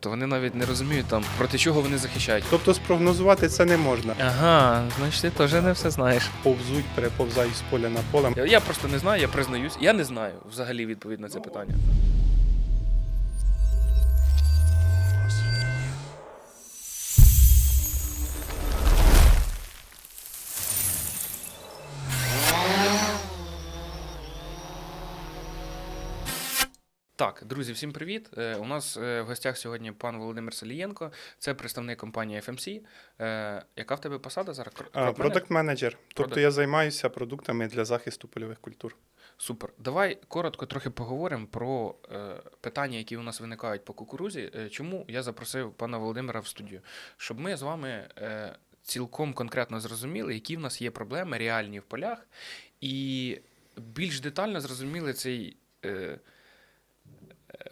Тобто вони навіть не розуміють там проти чого вони захищають. Тобто спрогнозувати це не можна. Ага, значить ти теж не все знаєш. Повзуть, переповзають з поля на поле. Я- Я просто не знаю, я признаюсь. Я не знаю взагалі відповідь на це питання. Друзі, всім привіт. Е, У нас е, в гостях сьогодні пан Володимир Салієнко, це представник компанії FMC. Е, Яка в тебе посада зараз? Кр- А, крop-менеджер? Продакт менеджер. Тобто я займаюся продуктами для захисту польових культур. Супер. Давай коротко трохи поговоримо про питання, які у нас виникають по кукурузі. Чому я запросив пана Володимира в студію? Щоб ми з вами цілком конкретно зрозуміли, які в нас є проблеми реальні в полях, і більш детально зрозуміли цей. Е,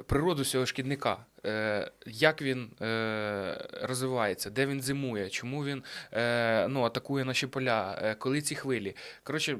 Природу цього шкідника, е, як він е, розвивається, де він зимує, чому він е, ну, атакує наші поля, е, коли ці хвилі. Коротше,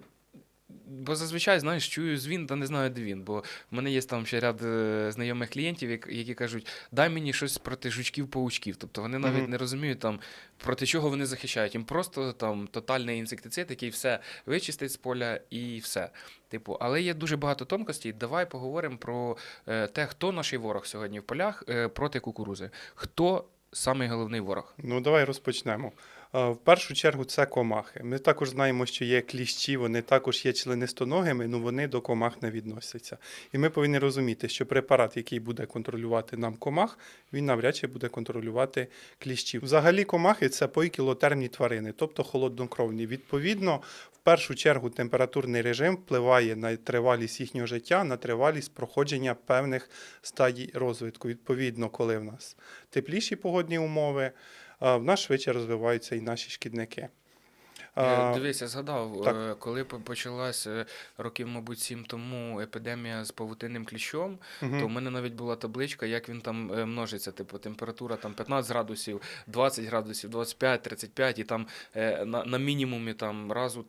Бо зазвичай, знаєш, чую звін, та не знаю, де він. Бо в мене є там ще ряд е, знайомих клієнтів, які кажуть, дай мені щось проти жучків-паучків. Тобто вони навіть Мгм. не розуміють, там, проти чого вони захищають. Їм просто там тотальний інсектицид, який все вичистить з поля і все. Типу, але є дуже багато тонкостей. Давай поговоримо про е, те, хто наш ворог сьогодні в полях е, проти кукурузи. Хто самий головний ворог? Ну, давай розпочнемо. В першу чергу це комахи. Ми також знаємо, що є кліщі, вони також є членистоногими, але вони до комах не відносяться. І ми повинні розуміти, що препарат, який буде контролювати нам комах, він навряд чи буде контролювати кліщів. Взагалі, комахи це поікілотермні тварини, тобто холоднокровні. Відповідно, в першу чергу температурний режим впливає на тривалість їхнього життя, на тривалість проходження певних стадій розвитку. Відповідно, коли в нас тепліші погодні умови, в нас швидше розвиваються і наші шкідники. Е, Дивись, я згадав, так. е, коли по- почалась е, років, мабуть, сім тому епідемія з павутинним кліщом, мгм. то в мене навіть була табличка, як він там множиться. Типу, температура там 15 градусів, 20 градусів, 25, 35, і там на, на мінімумі там разу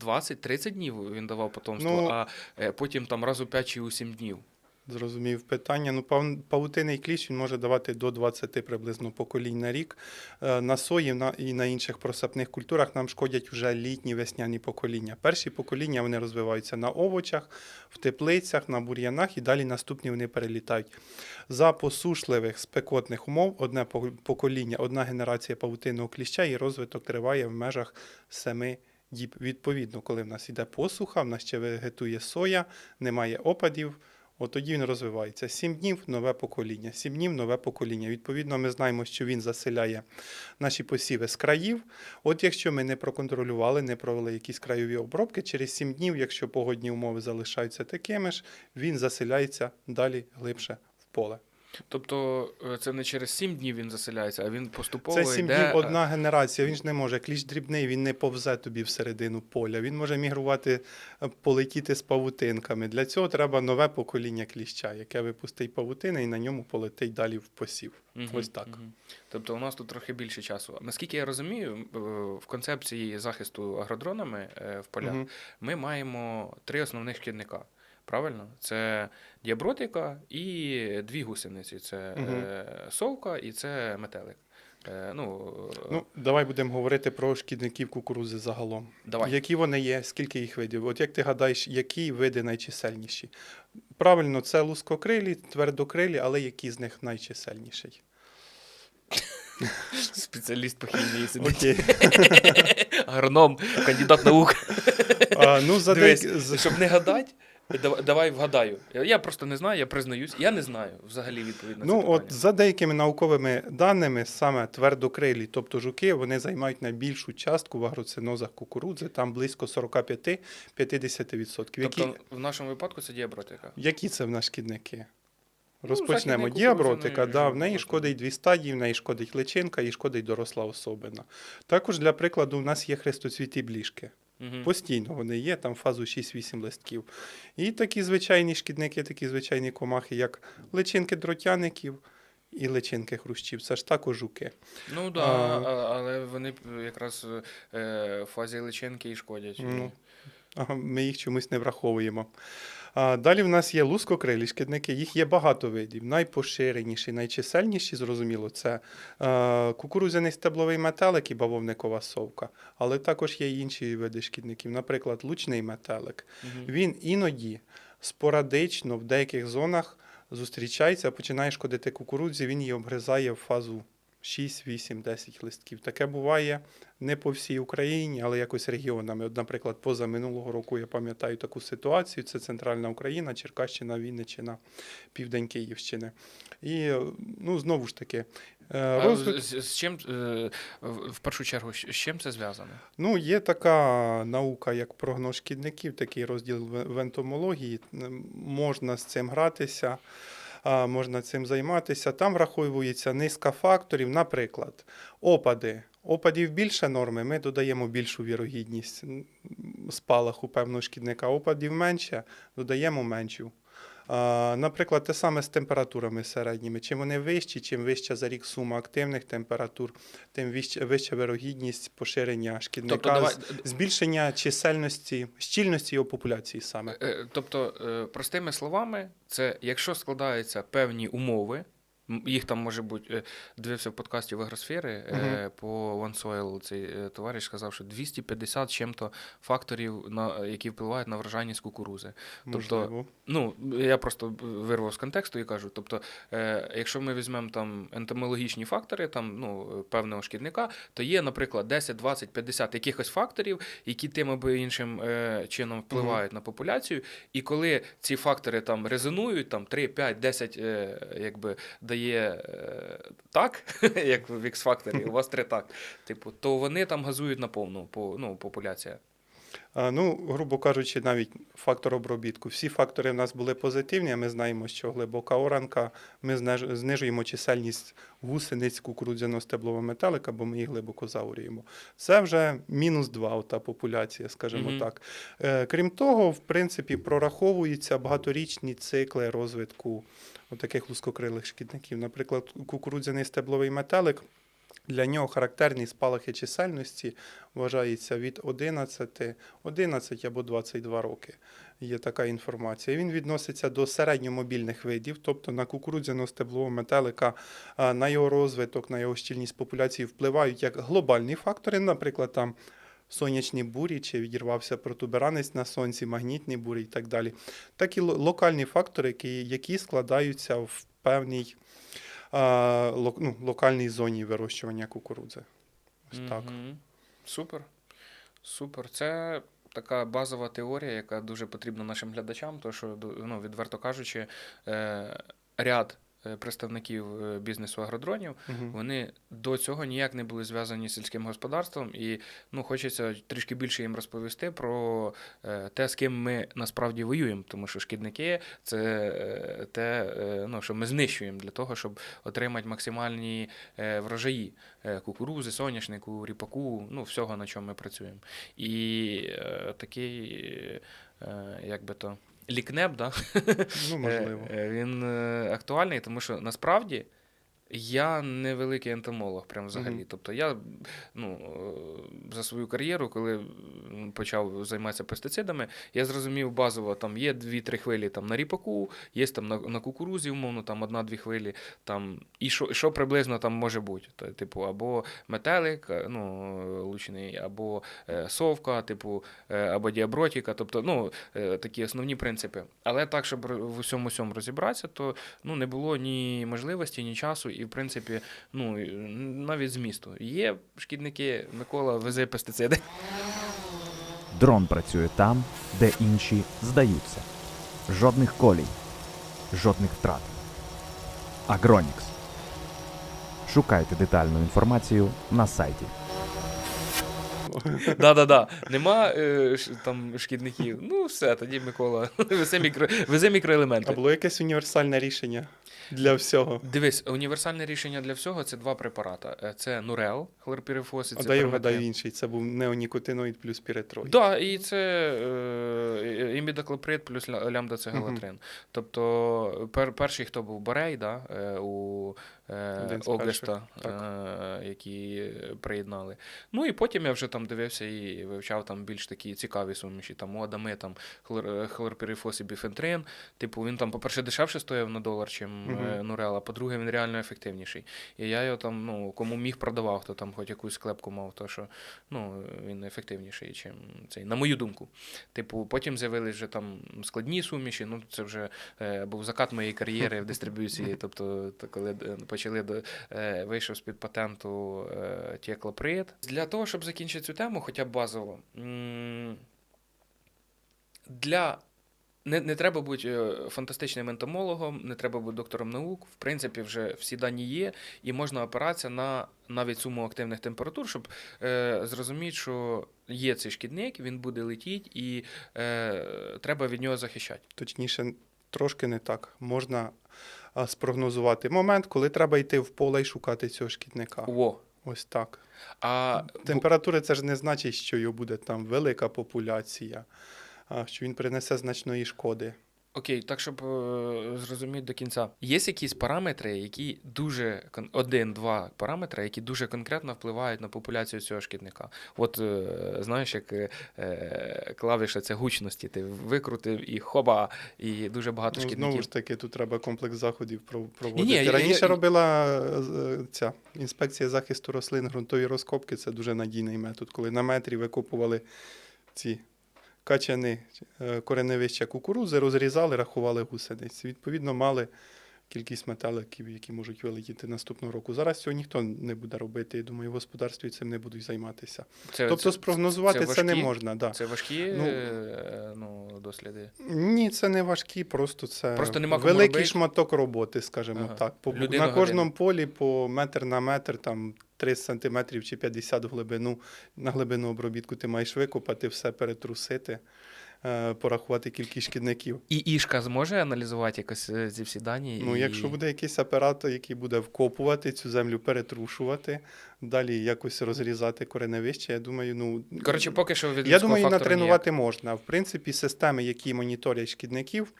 20-30 днів він давав потомство, Ну, а потім там разу 5 чи у 7 днів. Зрозумів питання. Ну, пав- павутинний кліщ він може давати до 20 приблизно поколінь на рік. Е, На сої на- і на інших просапних культурах нам шкодять вже літні весняні покоління. Перші покоління вони розвиваються на овочах, в теплицях, на бур'янах і далі наступні вони перелітають. За посушливих спекотних умов одне по- покоління, одна генерація павутинного кліща і розвиток триває в межах 7 діб. Відповідно, коли в нас іде посуха, в нас ще вегетує соя, немає опадів. От тоді він розвивається. Сім днів нове покоління. Сім днів нове покоління. Відповідно, ми знаємо, що він заселяє наші посіви з країв. От якщо ми не проконтролювали, не провели якісь краєві обробки, через сім днів, якщо погодні умови залишаються такими ж, він заселяється далі глибше в поле. Тобто е, це не через 7 днів він заселяється, а він поступово Це сім йде. днів одна генерація. Він ж не може. Кліщ дрібний, він не повзе тобі всередину поля. Він може мігрувати, е, полетіти з павутинками. Для цього треба нове покоління кліща, яке випустить павутини і на ньому полетить далі в посів. Мгм, Ось так. мгм. Тобто у нас тут трохи більше часу. Наскільки я розумію, е, в концепції захисту агродронами в полях Мгм. ми маємо три основних шкідника. Правильно? Це діабротика і дві гусениці: це Мгм. е, совка і це метелик. Е, ну, Ну, давай будемо говорити про шкідників кукурузи загалом. давай. Які вони є, скільки їх видів? От як ти гадаєш, які види найчисельніші? Правильно, це лускокрилі, твердокрилі, але які з них найчисельніший? Спеціаліст по хімії сидить. Агроном, кандидат наук. А, ну, за Дивись, щоб не гадати, давай вгадаю. Я просто не знаю, я признаюсь. Я не знаю взагалі відповідь на це Ну, питання. от за деякими науковими даними, саме твердокрилі, тобто жуки, вони займають найбільшу частку в агроцинозах кукурудзи, там близько 45-50%. Які, Тобто в нашому випадку це діабротика. які це в нас шкідники? Ну, Розпочнемо. західний Діабротика, да, в неї шкодить дві стадії, в неї шкодить личинка і шкодить доросла особина. Також для прикладу, у нас є хрестоцвіті бліжки. Мгм. Постійно вони є, там фазу 6-8 листків. І такі звичайні шкідники, такі звичайні комахи, як личинки дротяників і личинки хрущів. Це ж також жуки. Ну так, да, але вони якраз е, в фазі личинки і шкодять. Ну, Ми їх чомусь не враховуємо. Далі в нас є лускокрилі шкідники, їх є багато видів. Найпоширеніші, найчисельніші, зрозуміло, це кукурудзяний стебловий метелик і бавовникова совка. Але також є інші види шкідників, наприклад, лучний метелик. Він іноді спорадично в деяких зонах зустрічається, починає шкодити кукурудзі, він її обгризає в фазу 6, 8, 10 листків. Таке буває не по всій Україні, але якось регіонами. От, наприклад, поза минулого року я пам'ятаю таку ситуацію: це Центральна Україна, Черкащина, Вінниччина, Південь Київщини. І ну, знову ж таки, е, А з, з чим е, в першу чергу, з чим це зв'язано? Ну, є така наука, як прогноз шкідників, такий розділ в ентомології. Можна з цим гратися, можна цим займатися. Там враховується низка факторів, наприклад, опади. Опадів більше норми, ми додаємо більшу вірогідність спалаху певного шкідника. Опадів менше, додаємо меншу. Наприклад, те саме з температурами середніми. Чим вони вищі, чим вища за рік сума активних температур, тим вища, вирогідність поширення шкідника, Тобто, давай, збільшення чисельності, щільності його популяції саме. Е, Тобто, е, простими словами, це якщо складаються певні умови, їх там може бути, е, дивився в подкасті в Агросфери е, по OneSoil, цей е, товариш сказав, що 250 чим-то факторів, на, які впливають на врожайність кукурузи. Тобто, Можливо. Ну, я просто вирвав з контексту і кажу. Тобто, якщо ми візьмемо там ентомологічні фактори, там ну, певного шкідника, то є, наприклад, 10, 20, 50 якихось факторів, які тим або іншим чином впливають на популяцію. І коли ці фактори там резонують, там 3, 5, 10 е, якби дає е, так, як в X-факторі, у вас три так, типу, то вони там газують на повну по, ну, популяція. Ну, грубо кажучи, навіть фактор обробітку. Всі фактори в нас були позитивні, ми знаємо, що глибока оранка, ми знижуємо чисельність гусениць кукурудзяного стеблового метелика, бо ми їх глибоко заурюємо. Це вже мінус 2 та популяція, скажімо Мгм. так. Е, Крім того, в принципі, прораховуються багаторічні цикли розвитку таких лускокрилих шкідників. Наприклад, кукурудзяний стебловий метелик. Для нього характерні спалахи чисельності вважається від 11, 11 або 22 роки. Є така інформація. Він відноситься до середньомобільних видів, тобто на кукурудзяного стеблового метелика, на його розвиток, на його щільність популяції впливають як глобальні фактори, наприклад, там сонячні бурі, чи відірвався протуберанець на сонці, магнітні бурі і так далі. Так і локальні фактори, які, складаються в певній ну, локальній зоні вирощування кукурудзи. Ось так. Супер. Супер. Це така базова теорія, яка дуже потрібна нашим глядачам, тому що, ну, відверто кажучи, е, ряд представників е, бізнесу агродронів, Мгм. вони до цього ніяк не були зв'язані з сільським господарством, і ну, хочеться трішки більше їм розповісти про е, те, з ким ми насправді воюємо, тому що шкідники це е, те, е, ну, що ми знищуємо для того, щоб отримати максимальні е, врожаї е, кукурузи, соняшнику, ріпаку, ну, всього, на чому ми працюємо. І е, такий, е, як би то, лікнеп, да? Ну, можливо. Е, е, Він е, актуальний, тому що насправді я не великий ентомолог, прям взагалі. Мгм. Тобто я ну, е, за свою кар'єру, коли почав займатися пестицидами, я зрозумів базово, там є дві-три хвилі там, на ріпаку, є там на, на кукурузі, умовно, там одна-дві хвилі, там, і що, що приблизно там може бути. Типу, або метелик, е, ну, лучний, або е, совка, типу, е, або діабротіка, тобто, ну, е, такі основні принципи. Але так, щоб в усьому цьому розібратися, то ну, не було ні можливості, ні часу, і, в принципі, ну, навіть змісту. Є шкідники, Микола, вези пестициди. Дрон працює там, де інші здаються. Жодних колій, жодних втрат. Агронікс. Шукайте детальну інформацію на сайті. Да-да-да. Нема е, ш- там шкідників. Ну, все, тоді Микола. Вези, мікро... Вези А було якесь універсальне рішення? Для всього. Дивись, універсальне рішення для всього це два препарати. Е, Це Нурел, хлорпірифос, і А це дай вгадаю інший. Це був неонікотиноїд плюс піретроїд. Да, і це е, імідаклоприд плюс ля- лямдоцигелатрин. Тобто пер, перший, хто був Борей, да, е, у е, Огеста, е, які приєднали. Ну і потім я вже там дивився і вивчав там більш такі цікаві суміші. Там у Адами там хлор, е, хлорпірифос і біфентрин. Типу, він там, по-перше, дешевше стояв на долар, чим Мгм. е, по-друге, він реально ефективніший. І я його там, ну, кому міг продавав, хто там хоч якусь склепку мав, то що ну, він ефективніший, чим цей, на мою думку. Типу, потім з'явились вже там складні суміші. Ну, це вже е, був закат моєї кар'єри в дистриб'юції. Тобто, то коли е, почали до е, вийшов з-під патенту е, тіаклоприд. Для того, щоб закінчити цю тему, хоча б базово, м, для не, не треба бути е, фантастичним ентомологом, не треба бути доктором наук. В принципі, вже всі дані є, і можна опиратися на навіть суму активних температур, щоб е, зрозуміти, що є цей шкідник, він буде летіти, і е, треба від нього захищати. Точніше, трошки не так. Можна спрогнозувати момент, коли треба йти в поле і шукати цього шкідника. Во. Ось так. А Температури це ж не значить, що його буде там велика популяція, що він принесе значної шкоди. Окей, так щоб е, зрозуміти до кінця. Є якісь параметри, які дуже один-два параметри, які дуже конкретно впливають на популяцію цього шкідника. От е, знаєш, як е, е, клавіша це гучності, ти викрутив і хоба, і дуже багато Ну, шкідників. знову ж таки, тут треба комплекс заходів проводити. Ні-ні, Раніше я- робила е, ця інспекція захисту рослин ґрунтові розкопки. Це дуже надійний метод, коли на метрі викопували ці качани е, кореневища кукурузи, розрізали, рахували гусениць. Відповідно, мали кількість метеликів, які можуть вилетіти наступного року. Зараз цього ніхто не буде робити. Я думаю, в господарстві цим не будуть займатися. Це, тобто це- спрогнозувати це, не можна. Да. Це важкі Ну, е, ну, досліди. Ні, це не важкі, просто це Просто нема кому великий робити. шматок роботи, скажімо Ага. так. По, на кожному година. полі по метр на метр, там 30 сантиметрів чи 50 в глибину. На глибину обробітку ти маєш викопати, все перетрусити, е, порахувати кількість шкідників. І Ішка зможе аналізувати якось е, ці всі дані. Ну, і... якщо буде якийсь апарат, який буде вкопувати цю землю, перетрушувати, далі якось розрізати кореневище, я думаю, ну Коротше, поки що від Я думаю, натренувати можна. В принципі, системи, які моніторять шкідників,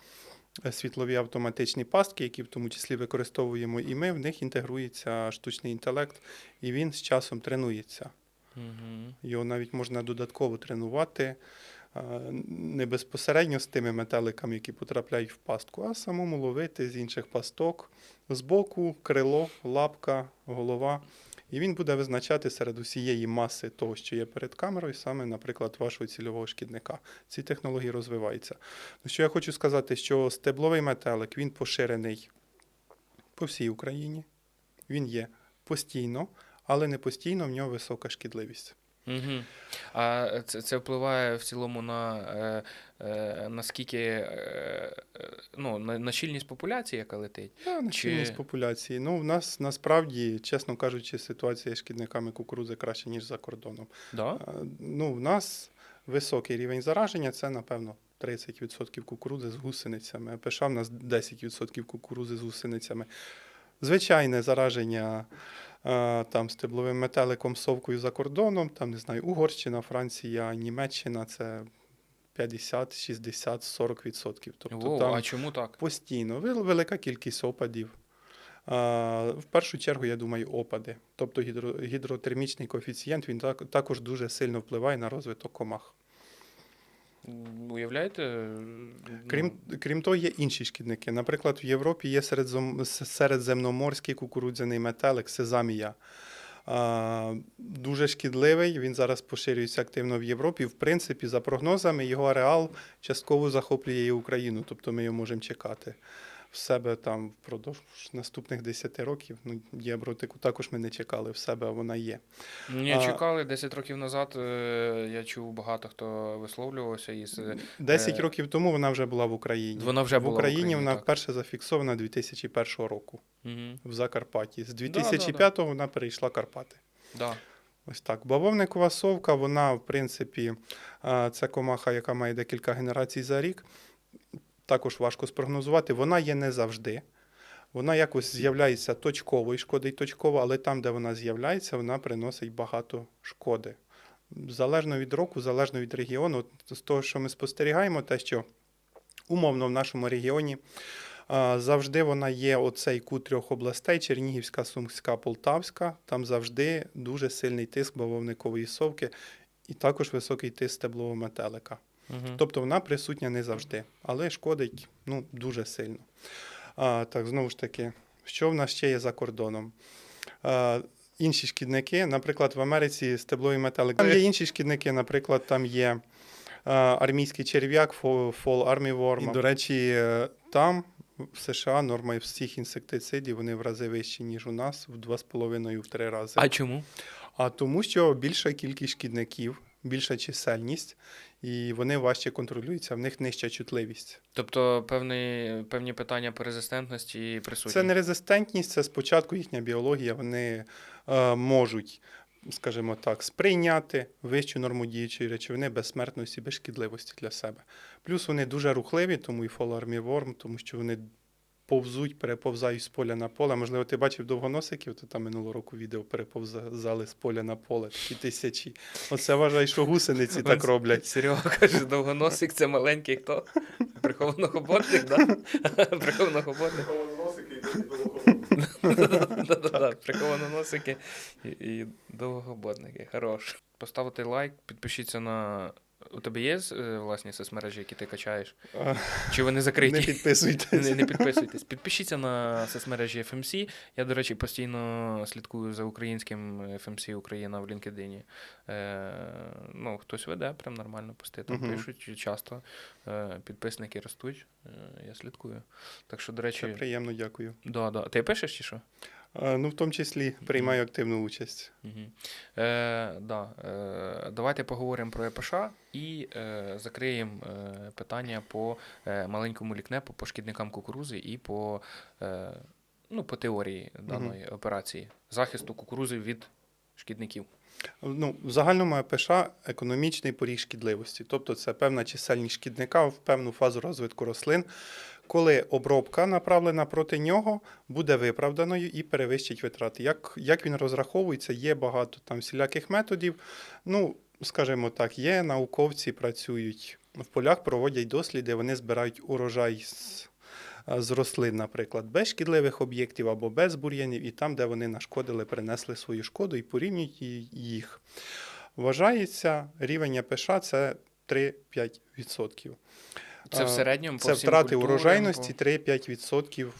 світлові автоматичні пастки, які в тому числі використовуємо і ми, в них інтегрується штучний інтелект, і він з часом тренується. Угу. Його навіть можна додатково тренувати. Не безпосередньо з тими метеликами, які потрапляють в пастку, а самому ловити з інших пасток, збоку, крило, лапка, голова. І він буде визначати серед усієї маси того, що є перед камерою, саме, наприклад, вашого цільового шкідника. Ці технології розвиваються. Ну, що я хочу сказати, що стебловий метелик він поширений по всій Україні. Він є постійно, але не постійно в нього висока шкідливість. Угу. А це, це впливає в цілому на е, наскільки е, е, ну, на, щільність популяції, яка летить. Да, на Чи- щільність популяції. Ну, в нас насправді, чесно кажучи, ситуація з шкідниками кукурузи краще, ніж за кордоном. Да? Ну, в нас високий рівень зараження це, напевно, 30% кукурузи з гусеницями. ПШ в нас 10% кукурузи з гусеницями. Звичайне зараження а, там стебловим метеликом совкою за кордоном, там, не знаю, Угорщина, Франція, Німеччина це 50, 60, 40%. Тобто Воу, там а чому так? постійно велика кількість опадів. А, в першу чергу, я думаю, опади. Тобто гідро, гідротермічний коефіцієнт він так, також дуже сильно впливає на розвиток комах. Уявляєте? Ну, Крім, крім того, є інші шкідники. Наприклад, в Європі є середзем- середземноморський кукурудзяний метелик сезамія. Дуже шкідливий, він зараз поширюється активно в Європі. В принципі, за прогнозами, його ареал частково захоплює і Україну, тобто ми його можемо чекати в себе там впродовж наступних 10 років. Ну, діабротику також ми не чекали в себе, а вона є. Ні, А- чекали 10 років назад. е, Я чув багато хто висловлювався із. 10 Е, років тому вона вже була в Україні. Вона вже в була в Україні, Україні, вона так. вперше зафіксована 2001 року. Угу. в Закарпатті. З да, 2005-го вона перейшла Карпати. Да. Ось так. Бавовникова совка, вона, в принципі, це комаха, яка має декілька генерацій за рік. Також важко спрогнозувати. Вона є не завжди. Вона якось з'являється точково і шкодить точково, але там, де вона з'являється, вона приносить багато шкоди. Залежно від року, залежно від регіону, з того, що ми спостерігаємо, те, що умовно в нашому регіоні завжди вона є оцей кут трьох областей: Чернігівська, Сумська, Полтавська. Там завжди дуже сильний тиск бавовникової совки і також високий тиск стеблового метелика. Мгм. Тобто вона присутня не завжди, але шкодить ну, дуже сильно. А, так, знову ж таки, що в нас ще є за кордоном? А, інші шкідники, наприклад, в Америці стебловий метелик. Там є інші шкідники, наприклад, там є армійський черв'як, фо- Fall Army Worm. І, до речі, е, там в США норма всіх інсектицидів вони в рази вищі, ніж у нас, в 2,5-3 рази. А чому? А тому, що більша кількість шкідників, більша чисельність, і вони важче контролюються, в них нижча чутливість. Тобто певні, певні питання по резистентності присутні. Це не резистентність, це спочатку їхня біологія. Вони е, можуть, скажімо так, сприйняти вищу норму діючої речовини без смертності, без шкідливості для себе. Плюс вони дуже рухливі, тому і фоларміворм, тому що вони повзуть, переповзають з поля на поле. Можливо, ти бачив довгоносиків, то там минулого року відео переповзали з поля на поле, такі тисячі. Оце вважай, що гусениці так роблять. Серега каже, довгоносик це маленький хто? Приховано-хоботник, да? Приховано-хоботник. Приховано-носики і, і довгоходники. Хорош. Поставити лайк, підпишіться на. У тебе є е, власні соцмережі, які ти качаєш? Чи вони закриті? Не підписуйтесь. Не, не підписуйтесь. Підпишіться на соцмережі FMC. Я, до речі, постійно слідкую за українським FMC Україна в LinkedIn. Е, ну, хтось веде, прям нормально пости там Мгм. пишуть часто. Е, підписники ростуть. Е, я слідкую. Так що, до Це приємно, дякую. да, да. ти пишеш чи що? А, Ну, в тому числі приймаю активну участь. Угу. Е, да. е, давайте поговоримо про ЕПШ і е, закриємо е, питання по е, маленькому лікнепу, по шкідникам кукурузи і по, е, ну, по теорії даної операції захисту кукурузи від шкідників. Ну, в загальному АПШ економічний поріг шкідливості, тобто це певна чисельність шкідника в певну фазу розвитку рослин, коли обробка направлена проти нього буде виправданою і перевищить витрати. Як, як він розраховується, є багато там всіляких методів. Ну, скажімо так, є науковці, працюють в полях, проводять досліди, вони збирають урожай з, з рослин, наприклад, без шкідливих об'єктів або без бур'янів, і там, де вони нашкодили, принесли свою шкоду і порівнюють їх. Вважається, рівень АПШ це 3-5%. Це в середньому по Це всім втрати культурам, урожайності по- 3-5%.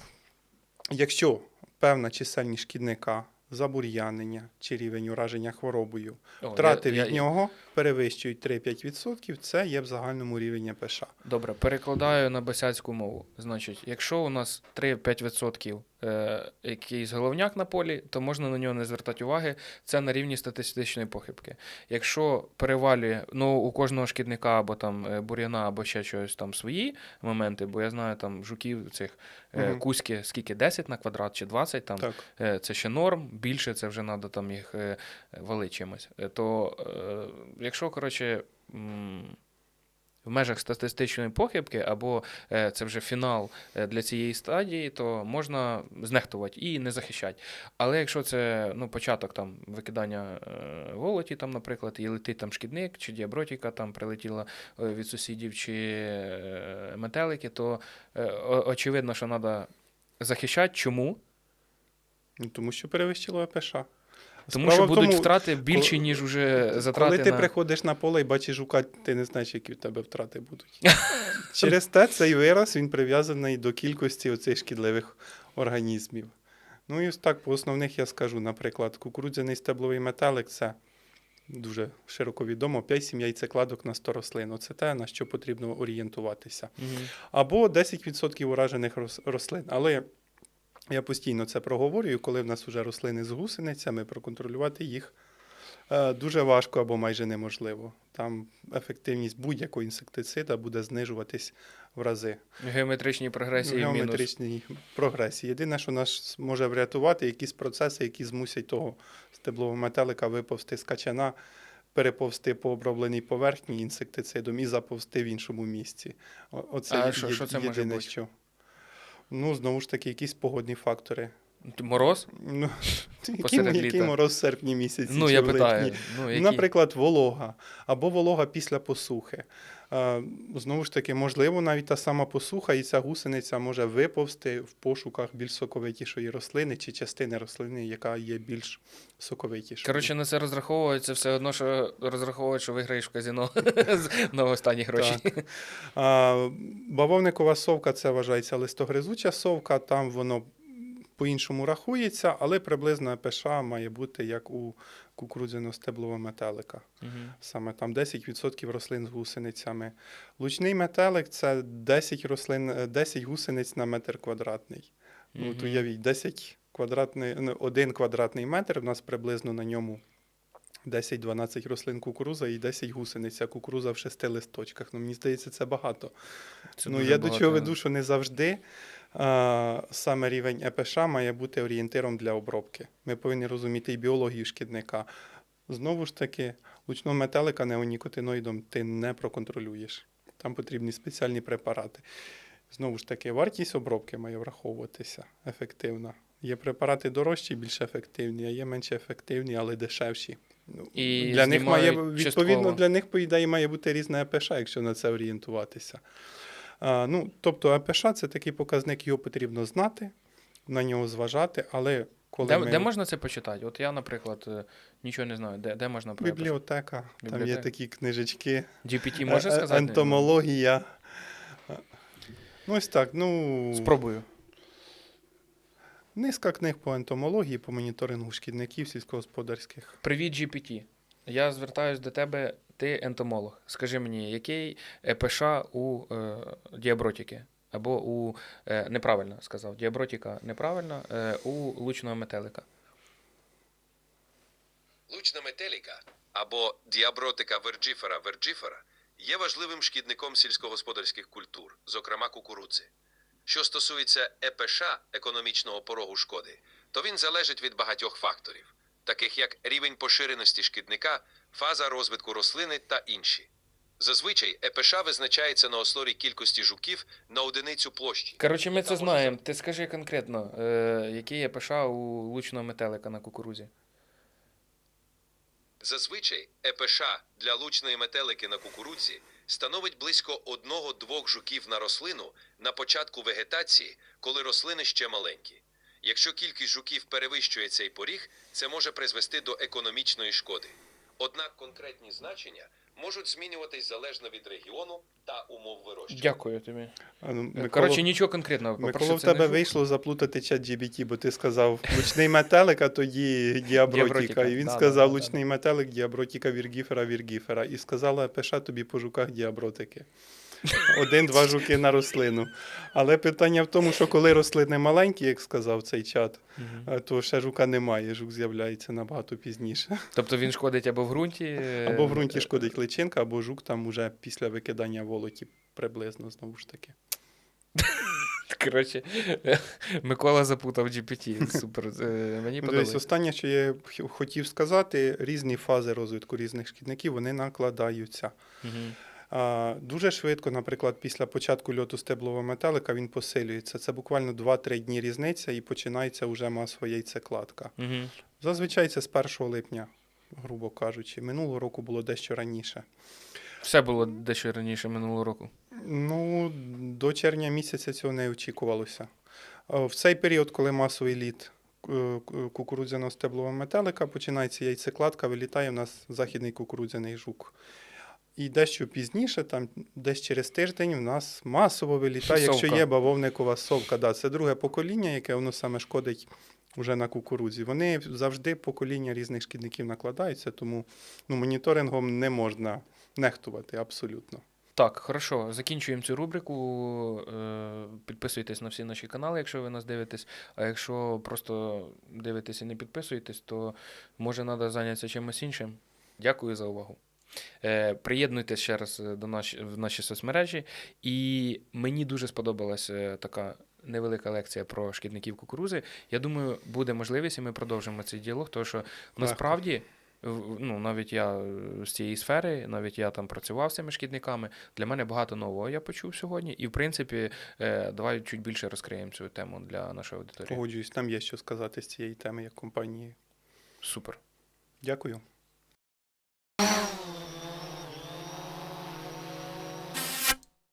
Якщо певна чисельність шкідника, забур'янення чи рівень ураження хворобою, О, втрати я- від я- нього перевищують 3-5%, це є в загальному рівні АПШ. Добре, перекладаю на босяцьку мову. Значить, якщо у нас 3-5% е, якийсь головняк на полі, то можна на нього не звертати уваги. Це на рівні статистичної похибки. Якщо перевалює, ну у кожного шкідника або там е, бур'яна, або ще чогось там свої моменти, бо я знаю там жуків цих е, Мгм. кузьки, скільки 10 на квадрат чи 20 там. Е, Це ще норм, більше це вже треба там їх е, валити чимось. Е, То е, якщо, коротше, в межах статистичної похибки, або це вже фінал для цієї стадії, то можна знехтувати і не захищати. Але якщо це ну, початок там, викидання волоті, там, наприклад, і летить там шкідник, чи діабротіка там прилетіла від сусідів, чи метелики, то очевидно, що треба захищати. Чому? Ну, тому що перевищило АПШ. Тому Справа що будуть тому, втрати більші, коли- ніж вже затрати. Коли ти на... приходиш на поле і бачиш жука, ти не знаєш, які в тебе втрати будуть. Через те цей вираз він прив'язаний до кількості оцих шкідливих організмів. Ну і ось так, по основних я скажу, наприклад, кукурудзяний стебловий метелик це дуже широко відомо, 5-7 яйцекладок на 100 рослин. Оце те, на що потрібно орієнтуватися. Або 10% уражених рослин. Але я постійно це проговорюю, коли в нас вже рослини з гусеницями, проконтролювати їх е, дуже важко або майже неможливо. Там ефективність будь-якого інсектицида буде знижуватись в рази. Геометричні прогресії в мінус. прогресії. Єдине, що нас може врятувати, якісь процеси, які змусять того стеблового метелика виповзти з качана, переповзти по обробленій поверхні інсектицидом і заповзти в іншому місці. Оце А є- що- що це може бути? що. Ну, знову ж таки, якісь погодні фактори. Мороз? Ну, який, який мороз в серпні місяці? Ну, чи я в липні? питаю. Ну, які... Наприклад, волога або волога після посухи. Знову ж таки, можливо, навіть та сама посуха, і ця гусениця може виповзти в пошуках більш соковитішої рослини чи частини рослини, яка є більш соковитішою. Коротше, на це розраховується все одно, що розраховують, що виграєш в казіно на останні гроші. Бавовникова совка це вважається листогризуча совка, там воно по-іншому рахується, але приблизно ПШ має бути як у кукурудзяно-стеблова метелика. Угу. Саме там 10% рослин з гусеницями. Лучний метелик це 10 рослин, е, 10 гусениць на метр квадратний. Ну, от уявіть, 10 квадратний, ну, 1 квадратний метр, у нас приблизно на ньому 10-12 рослин кукуруза і 10 гусениць, кукуруза в шести листочках. Ну, мені здається, це багато. Це ну, я до чого веду, що не завжди а, саме рівень ЕПШ має бути орієнтиром для обробки. Ми повинні розуміти і біологію шкідника. Знову ж таки, лучного метелика неонікотиноїдом ти не проконтролюєш. Там потрібні спеціальні препарати. Знову ж таки, вартість обробки має враховуватися ефективна. Є препарати дорожчі, більш ефективні, а є менш ефективні, але дешевші. Ну, І для них має відповідно частково. для них, по ідеї, має бути різна ЕПШ, якщо на це орієнтуватися. А, ну, тобто ЕПШ це такий показник, його потрібно знати, на нього зважати, але коли Де, ми... де можна це почитати? От я, наприклад, е, нічого не знаю. Де, де можна про бібліотека, там є такі книжечки, GPT може е- е- сказати? ентомологія. Ну, ось так. Ну, Спробую. Низка книг по ентомології, по моніторингу шкідників сільськогосподарських. Привіт, GPT. Я звертаюсь до тебе, ти ентомолог. Скажи мені, який ЕПШ у е, діабротики? Або у е, неправильно сказав, діабротика неправильно, е, у лучного метелика. Лучна метеліка або діабротика верджіфера верджіфера є важливим шкідником сільськогосподарських культур, зокрема кукурудзи. Що стосується ЕПШ економічного порогу шкоди, то він залежить від багатьох факторів, таких як рівень поширеності шкідника, фаза розвитку рослини та інші. Зазвичай ЕПШ визначається на основі кількості жуків на одиницю площі. Коротше, ми це знаємо. Ти скажи конкретно, е, який ЕПШ у лучного метелика на кукурузі? Зазвичай ЕПШ для лучної метелики на кукурудзі становить близько одного-двох жуків на рослину на початку вегетації, коли рослини ще маленькі. Якщо кількість жуків перевищує цей поріг, це може призвести до економічної шкоди. Однак конкретні значення можуть змінюватись залежно від регіону та умов вирощування. Дякую тобі. А, ну, Микола- Коротше, нічого конкретного. Микола, в не тебе вийшло заплутати чат GBT, бо ти сказав лучний метелик, а тоді діабротіка. І він да, сказав да, да, лучний метелик, діабротіка, віргіфера, віргіфера. І сказала пиша тобі по жуках діабротики. Один-два жуки на рослину. Але питання в тому, що коли рослини маленькі, як сказав цей чат, е, то ще жука немає. Жук з'являється набагато пізніше. Тобто він шкодить або в ґрунті. е, Або в ґрунті шкодить личинка, або жук там уже після викидання волоті приблизно знову ж таки. Коротше, Микола запутав GPT. Супер. Е, Мені подобається. останнє, що я хотів сказати, різні фази розвитку різних шкідників вони накладаються. Мгм. Дуже швидко, наприклад, після початку льоту стеблового метелика він посилюється. Це буквально 2-3 дні різниця і починається вже масова яйцекладка. Мгм. Зазвичай це з 1 липня, грубо кажучи. Минулого року було дещо раніше. Все було дещо раніше минулого року. Ну, до червня місяця цього не очікувалося. А, В цей період, коли масовий літ е, ку- кукурудзяного стеблового метелика, починається яйцекладка, вилітає в нас західний кукурудзяний жук. І дещо пізніше, там десь через тиждень, в нас масово вилітає, якщо є бавовникова совка. Да, це друге покоління, яке воно саме шкодить вже на кукурудзі. Вони завжди покоління різних шкідників накладаються, тому ну, моніторингом не можна нехтувати абсолютно. Так, хорошо, закінчуємо цю рубрику. Е, Підписуйтесь на всі наші канали, якщо ви нас дивитесь. А якщо просто дивитесь і не підписуєтесь, то може треба зайнятися чимось іншим. Дякую за увагу. Е, Приєднуйтесь ще раз е, до наш, в наші соцмережі. І мені дуже сподобалась е, така невелика лекція про шкідників кукурузи. Я думаю, буде можливість, і ми продовжимо цей діалог, тому що насправді Ну, навіть я з цієї сфери, навіть я там працював з цими шкідниками. Для мене багато нового я почув сьогодні. І, в принципі, давай чуть більше розкриємо цю тему для нашої аудиторії. Погоджуюсь, там є що сказати з цієї теми як компанії. Супер. Дякую.